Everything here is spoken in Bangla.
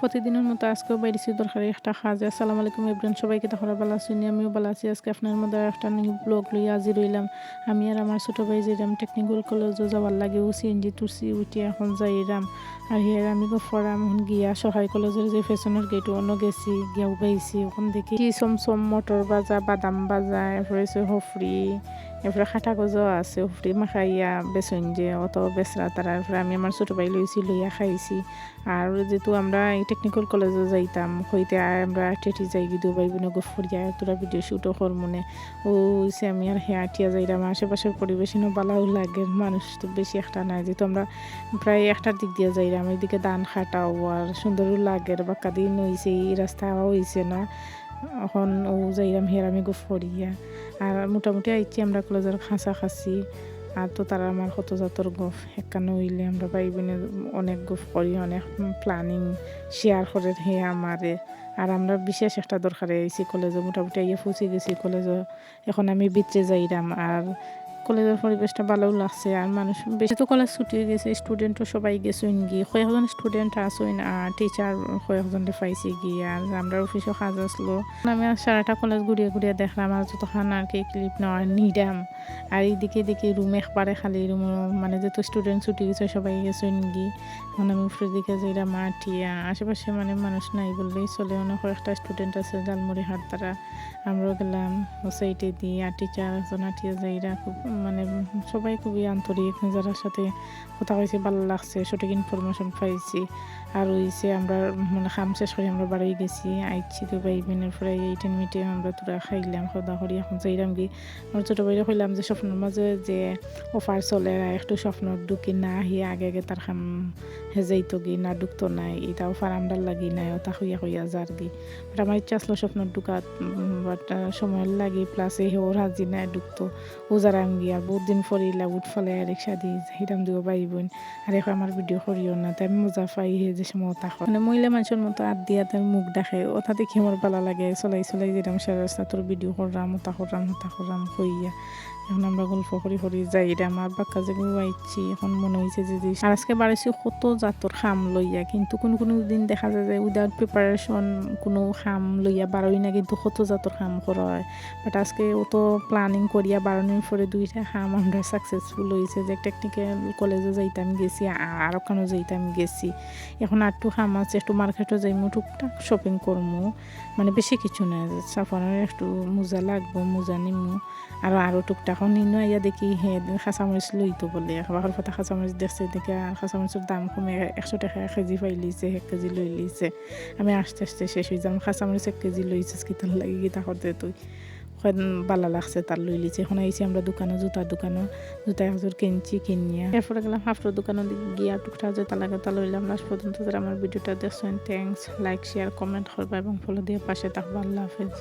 প্রতিদিনের মতো আজকেও বাইরেছি দরকারি একটা কাজ। আসসালামু আলাইকুম ইব্রান সবাইকে তখন ভালো আছি আমিও ভালো আছি। আজকে আপনার মধ্যে একটা ব্লগ লইয়া আজি রইলাম আমি আর আমার ছোটো ভাই যেরাম টেকনিক্যাল কলেজও যাওয়ার লাগে, ও সিএনজি তুরসি উঠি এখন যাইরাম আর হিয়ার আমি গফরাম এখন গিয়া সহায় কলেজের যে ফ্যাশনের গেট অন্য গেছি গিয়াও পাইছি ওখান দেখি চমচম মটর বাজা বাদাম বাজা এরপরে হফরি এরপরে খাটা গজও আছে হফরি মাখাইয়া বেসন যে অত বেসরা তারা এরপরে আমি আমার ছোটো ভাই লইছি, লইয়া খাইছি। আর যেহেতু আমরা এই টেকনিক্যাল কলেজে যাইতাম, হইতে আমরা টেটি যাই গিয়ে ভাই বোনে গফরিয়া তোরা ভিডিও শ্যুটও কর মনে ও হইছে আমি আর হ্যাঁ আটিয়া যাইলাম আশেপাশের পরিবেশ বালাও লাগে, মানুষ তো বেশি একটা নাই। যেহেতু আমরা প্রায় একটার দিক দিয়ে যাইলাম এইদিকে ধান খাটাও আর সুন্দরও লাগে বাক্কা দিন হয়েছে এই রাস্তা হয়েছে না। এখন ও যাইলাম হেরামি গফরিয়া আর মোটামুটি আইছি আমরা কলেজের খাঁচা খাসি আর তো তারা আমার কত গফ একখানে হইলে আমরা ভাই বোনে অনেক গফ করি, অনেক প্ল্যানিং শেয়ার করে হে আমারে। আর আমরা বিশেষ একটা দরকারে আইছি কলেজে, মোটামুটি আইয়ে ফুচি গেছি কলেজে। এখন আমি বিচে যাইরাম, আর কলেজের পরিবেশটা ভালো লাগছে আর মানুষ বেশি তো কলেজ ছুটি গেছে স্টুডেন্টও সবাই গেছেন গিয়ে। কয়েকজন স্টুডেন্ট আসুন আর টিচার কয়েকজনকে পাইছি গিয়ে আর আমরা অফিসও কাজ আসলো আমি সারাটা কলেজ ঘুরিয়ে ঘুরিয়ে দেখলাম আর যতক্ষণ আর কি ক্লিপ নেওয়ার নিডাম। আর এইদিকে দেখি রুম একবারে খালি রুম মানে যেহেতু স্টুডেন্ট ছুটি গেছে সবাই গেছেন গিয়ে। মানে আমি উপরের দিকে যাইরা মাটিয়া আশেপাশে মানে মানুষ নাই বললেই চলে। অনেক কয়েকটা স্টুডেন্ট আছে জালমুড়ি হাট তারা। আমরাও গেলাম সাইটে দিয়ে আর টিচার একজন আটিয়া যাইরা খুব মানে সবাই খুবই আন্তরিক, যারা সাথে কথা কইছে, ভালো লাগছে, সঠিক ইনফরমেশন পাইছি। আর হইছে আমরা মানে খাম শেষ করে আমরা বাড়ি গেছি, আইছি তো ভাই বোনের পরে এইটেন মিটে আমরা তোরা খাইলাম খাওয়া করি, এখন যাইলাম কি। আমার ছোটো ভাইরে কইলাম যে স্বপ্নের মাঝে যে অফার চলে, একটু স্বপ্নর ঢুকি না, আহি আগে আগে তার খাম হেজাইতো গি না ঢুকতো নাই, এটা অফার আমরার লাগি নাই, ওটা হইয়া হইয়া যার গি বাট আমার ইচ্ছা আসলো স্বপ্নর ঢুকাত বাট সময় লাগি প্লাস এই ওর হাজি নাই ঢুকতো ও যারা আমি গিয়া বহুত দিন ফরিলা উঠ ফলে রিক্সা দি হিরাম দিব পাই বোন আর এখন আমার ভিডিও করিও না তাই মজা পাই হে যে সময় ওটা মানে মহিলা মানুষের মতো আত দিয়া তার মুখ দেখে ওটা দেখি আমার ভালো লাগে, চলাই চলাই যেরাম সে রাস্তা তোর ভিডিও করলাম ওটা করলাম ওটা করলাম হইয়া এখন আমরা গল্প করি করি যাই আমার বাক্কা যে আইছি এখন মনে হয়েছে যে আর আজকে বাড়াইছি কত জাতর খাম লইয়া, কিন্তু কোনো কোনো দিন দেখা যায় যে উইদাউট প্রিপারেশন কোনো খাম লইয়া বারোই না, কিন্তু কত জাতর খাম করা হয় বাট আজকে অত প্ল্যানিং করিয়া বারোনির পরে দুইটা খাম আমরা সাকসেসফুল হয়েছে, যে টেকনিক্যাল কলেজে যাইতাম গেছি, আর ওখানে যাইতাম গেছি। এখন আর একটু খাম আছে একটু মার্কেটও যাইমু, টুকটাক শপিং করমু। মানে বেশি কিছু না সাফানোর একটু মোজা লাগবো, মোজা নিমু। আর আরও টুকটাক নিনো ইয়া দেখি, হে খাঁচামরিচ লইতো বলে। বাকর ফাটা খাঁচামরিচ দেখছে, দেখে খাঁচামরিচের দাম কমে একশো টাকা, এক কেজি পাই লিছে এক কেজি লই লিছে আমি আস্তে আস্তে শেষ হয়ে যাম খাঁচামরিচ এক কেজি লইছে কিতার লাগি গীতা করতে তুই? ভালো লাগছে তার লই লিছে এখন আইছি আমরা দোকানে জুতার দোকানে জুতা একজোর কিনছি কিনিয়া এরপরে গেলাম হাফটোর দোকানে গিয়া টুকটা জুতা লাগে তা লইলাম লাস্ট পর্যন্ত যারা আমার ভিডিওটা দেখছেন থ্যাংকস লাইক শেয়ার কমেন্ট করবা এবং ফলো দিয়ে পাশে থাকব আল্লাহ হাফেজ